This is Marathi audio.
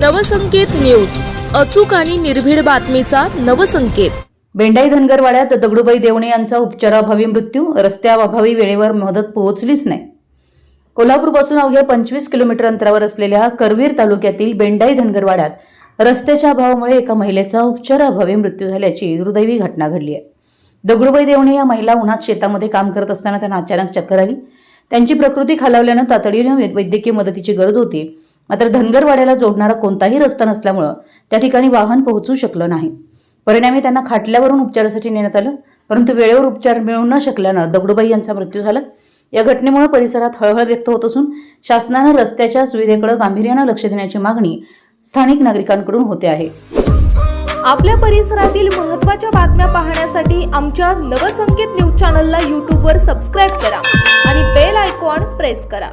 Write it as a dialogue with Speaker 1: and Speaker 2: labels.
Speaker 1: नवसंकेत न्यूज. अचूक आणि निर्भीड बातमीचा नवसंकेत.
Speaker 2: बेंडाई धनगरवाड्यात दगडूबाई देवणे यांचा उपचाराभावी मृत्यू. रस्त्याअभावी वेळेवर मदत पोहोचलीच नाही. कोल्हापूरपासून अवघ्या पंचवीस किलोमीटर अंतरावर असलेल्या करवीर तालुक्यातील बेंडाई धनगरवाड्यात रस्त्याच्या अभावामुळे एका महिलेचा उपचाराअभावी मृत्यू झाल्याची दुर्दैवी घटना घडली आहे. दगडूबाई देवणे या महिला उन्हात शेतामध्ये काम करत असताना त्यांना अचानक चक्कर आली. त्यांची प्रकृती खालावल्यानं तातडीनं वै- वैद्यकीय मदतीची गरज होती. मात्र धनगरवाड्याला जोडणारा कोणताही रस्ता नसल्यामुळं त्या ठिकाणी वाहन पोहोचू शकलं नाही. परिणामी त्यांना खाटल्यावरून उपचारासाठी नेण्यात आलं परंतु वेळेवर उपचार मिळू न शकल्यानं दगडूबाई यांचा मृत्यू झाला. या घटनेमुळे परिसरात हळहळ व्यक्त होत असून शासनानं रस्त्याच्या सुविधेकडे गांभीर्यानं लक्ष देण्याची मागणी स्थानिक नागरिकांकडून होते आहे.
Speaker 3: आपल्या परिसरातील महत्त्वाच्या बातम्या पाहण्यासाठी आमच्या नवसंकेत न्यूज चॅनलला यूट्यूबवर सबस्क्राईब करा आणि बेल आयकॉन प्रेस करा.